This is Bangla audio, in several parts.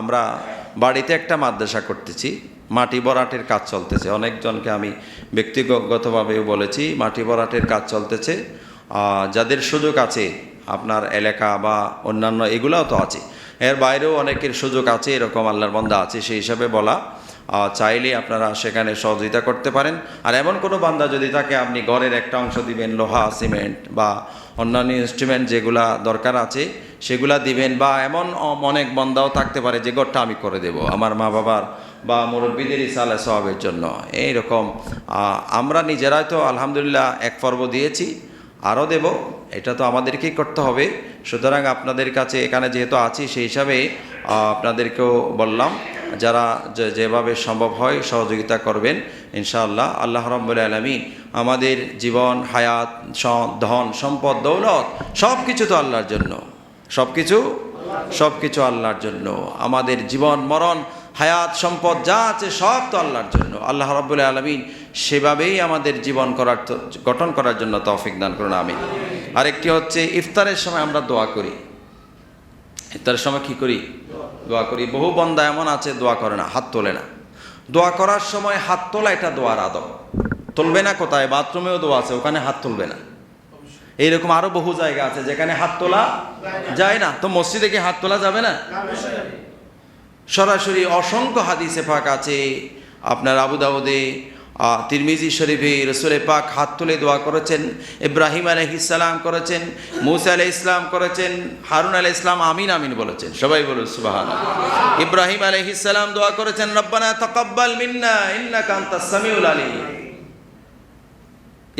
আমরা বাড়িতে একটা মাদ্রাসা করতেছি, মাটি বরাটের কাজ চলতেছে। অনেকজনকে আমি ব্যক্তিগতভাবেও বলেছি, মাটি বরাটের কাজ চলতেছে। যাদের সুযোগ আছে, আপনার এলাকা বা অন্যান্য, এগুলাও তো আছে। এর বাইরেও অনেকের সুযোগ আছে, এরকম আল্লাহর বন্ধা আছে, সেই হিসাবে বলা চাইলে আপনারা সেখানে সহযোগিতা করতে পারেন। আর এমন কোনো বান্দা যদি থাকে আপনি ঘরের একটা অংশ দিবেন, লোহা, সিমেন্ট বা অন্যান্য ইনস্ট্রুমেন্ট যেগুলা দরকার আছে, সেগুলা দিবেন বা এমন অনেক বন্দাও থাকতে পারে যে ঘরটা আমি করে দেব। আমার মা বাবার বা মুরব্বীদের ইসালে সবের জন্য। এই রকম আমরা নিজেরাই তো আলহামদুলিল্লাহ এক পর্ব দিয়েছি, আরও দেব। এটা তো আমাদেরকেই করতে হবে। সুতরাং আপনাদের কাছে এখানে যেহেতু আছি, সেই হিসাবে আপনাদেরকেও বললাম। যারা যেভাবে সম্ভব হয় সহযোগিতা করবেন, ইনশাআল্লাহ। আল্লাহ রব্বুল আলমী আমাদের জীবন, হায়াত ধন, সম্পদ, দৌলত সব কিছু তো আল্লাহর জন্য। সব কিছু সব কিছু আল্লাহর জন্য। আমাদের জীবন, মরণ, হায়াত, সম্পদ যা আছে সব তো আল্লাহর জন্য। আল্লাহ রব্বুল আলমিন সেভাবেই আমাদের জীবন করার গঠন করার জন্য তৌফিক দান করুন আমি আরেকটি হচ্ছে ইফতারের সময় আমরা দোয়া করি। ইফতারের সময় কি করি? দোয়া করি। বহু বন্দা এমন আছে, দোয়া করে না, হাত তোলে না। দোয়া করার সময় হাত তোলা এটা দোয়ার আদব। তুলবে না কোথায়? বাথরুমেও দোয়া আছে, ওখানে হাত তুলবে না। এইরকম আরও বহু জায়গা আছে, যেখানে হাত তোলা যায় না। তো মসজিদে কি হাত তোলা যাবে না? সরাসরি অসংখ্য হাদিসে ফাঁক আছে। আপনার আবুদাবুদে তিরমিজি শরীফে রসুলে পাক হাত তুলে দোয়া করেছেন, ইব্রাহিম আলহিসাল্লাম করেছেন, মুসা আলাহ ইসলাম করেছেন, হারুন আলাহ ইসলাম আমিন আমিন বলেছেন। সবাই বলুন সুবাহান ইব্রাহিম আলহিসাল্লাম দোয়া করেছেন, রব্বানা তকব্বাল মিন্না ইন্না কান্তা সামিউল আলী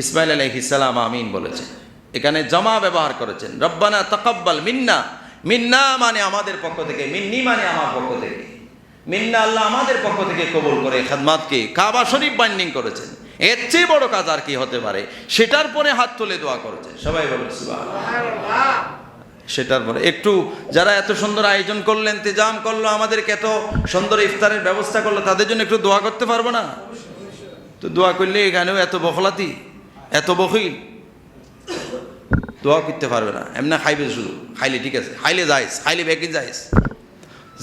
ইসমাইল আলহিসাল্লাম আমিন বলেছেন। এখানে জমা ব্যবহার করেছেন, রব্বানা তকব্বাল মিন্না। মিন্না মানে আমাদের পক্ষ থেকে, মিন্নি মানে আমার পক্ষ থেকে। মিন্না আল্লাহ আমাদের পক্ষ থেকে কবুল করে খাদমাতকে। কাবা শরীফ বাইন্ডিং করেছেন। এর চেয়ে বড় কাজ আর কি হতে পারে? সেটার পরে হাত তুলে দোয়া করেছে। সবাই বলুন সেটার পরে একটু যারা এত সুন্দর আয়োজন করলেন, তেজাম করল, আমাদেরকে এত সুন্দর ইফতারের ব্যবস্থা করল, তাদের জন্য একটু দোয়া করতে পারব না? তো দোয়া করলে এখানেও এত বখলাতি, এত বখিল। দোয়া করতে পারবে না। এমনি খাইবে শুধু। খাইলে ঠিক আছে। খাইলে যাইস খাইলে ব্যাগে যাইস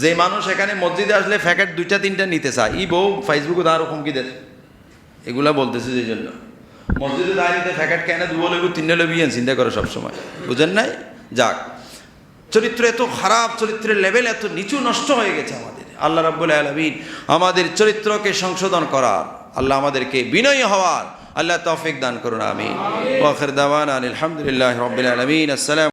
যে মানুষ এখানে মসজিদে আসলে প্যাকেট দুইটা, তিনটা নিতে চায়, ই বউ ফেসবুকে তার হুমকি দেয় এগুলা বলতেছে যে জন্য। মসজিদে দাঁড়িয়ে প্যাকেট কেনে দু লেবু, তিনটে লেবু চিন্তা করে সবসময়। বুঝেন নাই? যাক। চরিত্র এত খারাপ, চরিত্রের লেভেল এত নিচু, নষ্ট হয়ে গেছে আমাদের। আল্লাহ রাব্বুল আলমিন আমাদের চরিত্রকে সংশোধন করার, আল্লাহ আমাদেরকে বিনয়ী হওয়ার, আল্লাহ তৌফিক দান করুন আমি আলহামদুলিল্লাহ রবিল আসসালাম